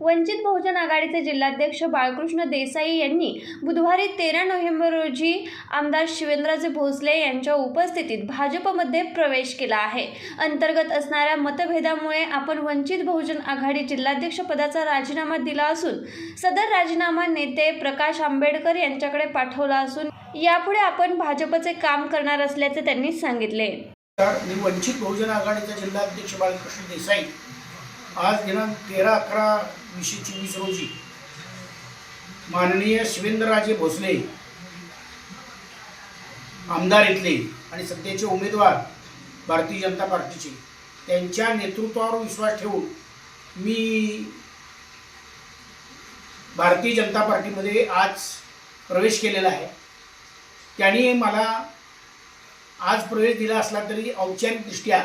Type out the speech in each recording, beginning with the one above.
वंचित बहुजन आघाडीचे जिल्हाध्यक्ष बाळकृष्ण देसाई यांनी बुधवारी तेरा नोव्हेंबर रोजी आमदार शिवेंद्रजी भोसले यांच्या उपस्थितीत भाजपमध्ये प्रवेश केला आहे. अंतर्गत असणाऱ्या मतभेदामुळे आपण वंचित बहुजन आघाडी जिल्हाध्यक्ष पदाचा राजीनामा दिला असून सदर राजीनामा नेते प्रकाश आंबेडकर यांच्याकडे पाठवला असून यापुढे आपण भाजपचे काम करणार असल्याचे त्यांनी सांगितले. वंचित बहुजन आघाडीचे जिल्हाध्यक्ष बाळकृष्ण देसाई आज दिनांक तेरा अकरा वीसशे चोवीस रोजी माननीय शिवेंद्रराजे भोसले आमदार इथले आणि सध्याचे उमेदवार भारतीय जनता पार्टीचे त्यांच्या नेतृत्वावर विश्वास ठेवून मी भारतीय जनता पार्टीमध्ये आज प्रवेश केलेला आहे. त्यांनी मला आज प्रवेश दिला असला तरी औपचारिकदृष्ट्या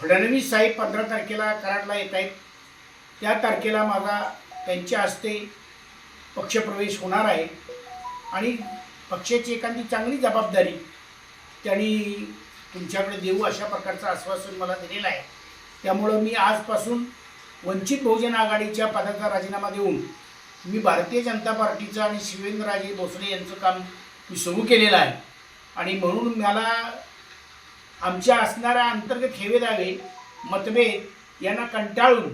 फडणवीस साहेब पंधरा तारखेला कराडला येत आहेत. त्या तारखेला माझा त्यांच्या हस्ते पक्षप्रवेश होणार आहे. आणि पक्षाची एखादी चांगली जबाबदारी त्यांनी तुमच्याकडे देऊ अशा प्रकारचं आश्वासन मला दिलेलं आहे. त्यामुळं मी आजपासून वंचित बहुजन आघाडीच्या पदाचा राजीनामा देऊन मी भारतीय जनता पार्टीचं आणि शिवेंद्रराजे भोसले यांचं काम मी सुरू केलेलं आहे. आणि म्हणून मला आमच्या असणाऱ्या अंतर्गत हेवेदावे मतभेद यांना कंटाळून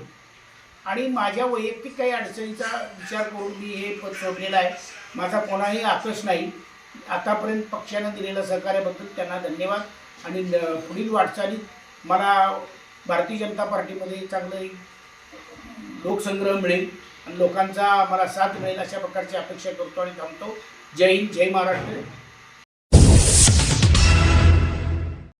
आणि माझ्या वैयक्तिक काही अडचणीचा विचार करून मी हे पद सोडलेलं आहे. माझा कोणाही आकर्ष नाही. आतापर्यंत पक्षानं दिलेल्या सहकार्याबद्दल त्यांना धन्यवाद. आणि पुढील वाटचालीत मला भारतीय जनता पार्टीमध्ये चांगलं एक लोकसंग्रह मिळेल आणि लोकांचा मला साथ मिळेल अशा प्रकारची अपेक्षा करतो आणि थांबतो. जय हिंद जय महाराष्ट्र.